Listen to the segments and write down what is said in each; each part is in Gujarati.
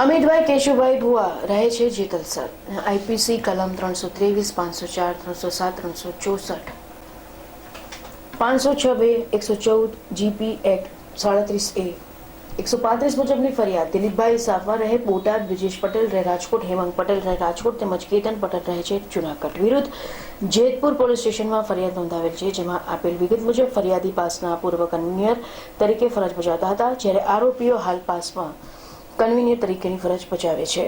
અમિતભાઈ કેશુભાઈ ભુવા રહે છે જેતલસર આઈપીસી કલમ ત્રણસો ત્રેવીસ, પાંચસો ચાર, ત્રણસો સાત, ત્રણસો ચોસઠ. પાંચસો છ બે, એકસો ચૌદ, જીપી એક્ટ સાડત્રીસ એ. એકસો પાંત્રીસ મુજબની ફરિયાદ. દિલીપભાઈ સાફા રહે બોટાદ, બ્રિજેશ પટેલ રહે રાજકોટ હેમંગ પટેલ રહે રાજકોટ તેમજ કેતન પટેલ રહે છે જુનાગઢ વિરુદ્ધ. જેતપુર પોલીસ સ્ટેશનમાં ફરિયાદ નોંધાવેલ છે જેમાં આપેલ વિગત મુજબ ફરિયાદી પાસના પૂર્વ કન્વીનર તરીકે ફરજ બજાવતા હતા જ્યારે આરોપીઓ હાલ પાસમાં કન્વીનર તરીકેની ફરજ બજાવે છે.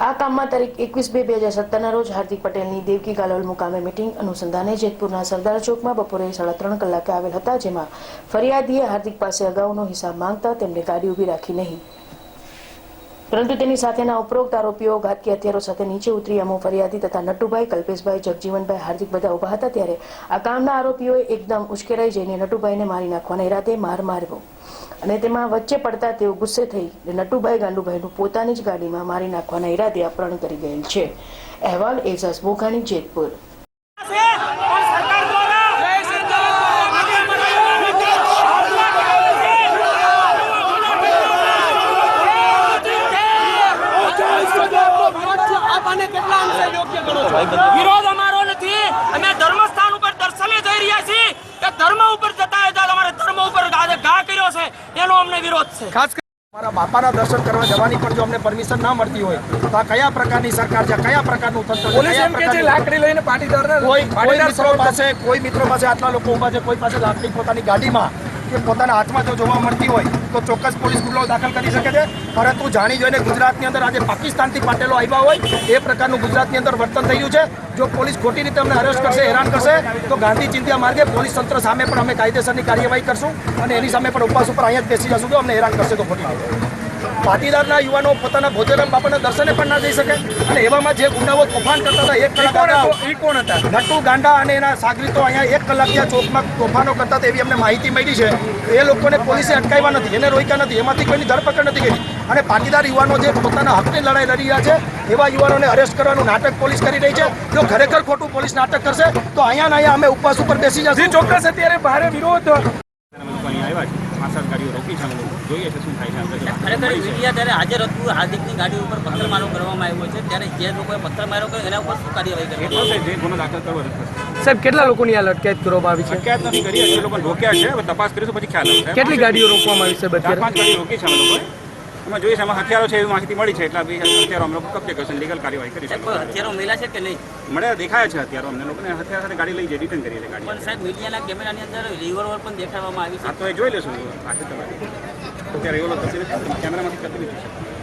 આ કામમાં તારીખ એકવીસ બે બે હજાર સત્તરના રોજ હાર્દિક પટેલની દેવકી ગાલોલ મુકામે મિટિંગ અનુસંધાને જેતપુરના સરદાર ચોકમાં બપોરે સાડા ત્રણ કલાકે આવેલ હતા, જેમાં ફરિયાદીએ હાર્દિક પાસે અગાઉનો હિસાબ માંગતા તેમણે ગાડી ઊભી રાખી નહીં. પરંતુ તેની સાથેના ઉપરોક્ત આરોપીઓ, ઘાતકી હથિયારો સાથે નીચે ઉતરી અમો ફરિયાદી તથા નટુભાઈ, કલ્પેશભાઈ, જગજીવનભાઈ હાર્દિક બધા ઊભા હતા ત્યારે આ કામના આરોપીઓએ એકદમ ઉશ્કેરાઈ જઈને નટુભાઈને મારી નાખવાના ઈરાદે માર માર્યો. અને તેમાં વચ્ચે પડતા તેઓ ગુસ્સે થઈ નટુભાઈ ગાંડુભાઈનું પોતાની જ ગાડીમાં મારી નાખવાના ઈરાદે અપહરણ કરી ગયેલ છે. અહેવાલ એઝાઝ બોઘાણી, જેતપુર. વિરોધ અમારો નથી. અમે ધર્મસ્થાન ઉપર દર્શને જઈ રહ્યા છીએ. કે ધર્મ ઉપર જતા હતા અમારે ધર્મ ઉપર આજે ઘા કર્યો છે એનો અમને વિરોધ છે ખાસ કરી મારા બાપાના દર્શન કરવા જવાની પણ જો અમને પરમિશન ના મળતી હોય તો આ કયા પ્રકારની સરકાર છે? કયા પ્રકારનું તંત્ર છે? પોલીસ કયા એમ કે છે લાકડી લઈને પાટીદારના કોઈ કોઈ પાટીદાર મિત્રો પાસે કોઈ મિત્રો પાસે આટલા લોકો ઊભા છે કોઈ પાસે લાકડી પોતાની ગાડીમાં કે પોતાના હાથમાં જો જોવા મળતી હોય, તો ચોક્કસ પોલીસ ગુનો દાખલ કરી શકે છે. પરંતુ જાણી જોઈને ગુજરાતની અંદર આજે પાકિસ્તાનથી પાટેલો આવ્યા હોય, એ પ્રકારનું ગુજરાતની અંદર વર્તન થઈ રહ્યું છે. જો પોલીસ ખોટી રીતે અમને અરેસ્ટ કરશે, હેરાન કરશે, તો ગાંધી ચિંતા માર્ગે પોલીસ તંત્ર સામે પણ અમે કાયદેસરની કાર્યવાહી કરશું અને એની સામે પણ ઉપવાસ ઉપર અહીંયા જ બેસી જશું. તો અમને હેરાન કરશે તો ખોટી રીતે પાટીદારના યુવાનો પોતાના ભોજરામ બાપાના દર્શને પણ ના જઈ શકે. અને એવામાં જે ગુંડાઓ તોફાન કરતા હતા એક કલાક અગાઉ હતો? ઈ કોણ હતા? નટુ ગાંડા અને એના સાગરીતો અહીંયા એક કલાક ત્યાં ચોકમાં તોફાનો કરતા હતા એવી અમને માહિતી મળી છે. એ લોકોને પોલીસે અટકાવ્યા નથી એને રોક્યા નથી એમાંથી કોઈની ધરપકડ નથી કરી. અને પાટીદાર યુવાનો જે પોતાના હકની લડાઈ લડી રહ્યા છે એવા યુવાનોને અરેસ્ટ કરવાનું નાટક પોલીસ કરી રહી છે. જો ખરેખર ખોટું પોલીસ નાટક કરશે તો અહીંયા ને અહીંયા અમે ઉપવાસ ઉપર બેસી જશું. ચોક્કસ અત્યારે ભારે વિરોધ અમે લોકો અહીંયા આવ્યા છે પાંચ સાત ગાડીઓ રોકી છે અમે લોકો. જોઈએ છે શું થાય છે ખરેખર મીડિયા ત્યારે હાજર હતું હાર્દિકની ગાડી ઉપર પથ્થરમારો કરવામાં આવ્યો છે ત્યારે જે લોકોએ પથ્થરમારો કર્યો એના ઉપર શું કાર્યવાહી થશે જે ગુનો દાખલ કરવો સાહેબ કેટલા લોકોની હાલ અટકાયત કરવામાં આવી છે? અટકાયત નથી કરી એ લોકોને રોક્યા છે તપાસ કરીશું પછી ખ્યાલ આવશે. કેટલી ગાડીઓ રોકવામાં આવી છે ચાર પાંચ ગાડીઓ રોકી છે અમે લોકોએ. અમે જોઈએ છે એમાં હથિયારો છે એવી માહિતી મળી છે એટલે બી હથિયારો અમે લોકો કબજે કરશું લીગલ કાર્યવાહી કરીશું હથિયારો મળ્યા છે કે નહીં? મળ્યા દેખાયા છે હથિયારો અમને. લોકોને હથિયાર સાથે ગાડી લઈ જઈએ રિટર્ન કરીએ ગાડી. પણ સાહેબ મીડિયાના કેમેરાની અંદર રિવર પણ દેખાડવામાં આવી છે. તો એ જોઈ લેશું આખી તમારી અત્યારે એવો કેમેરામાંથી કરતી નથી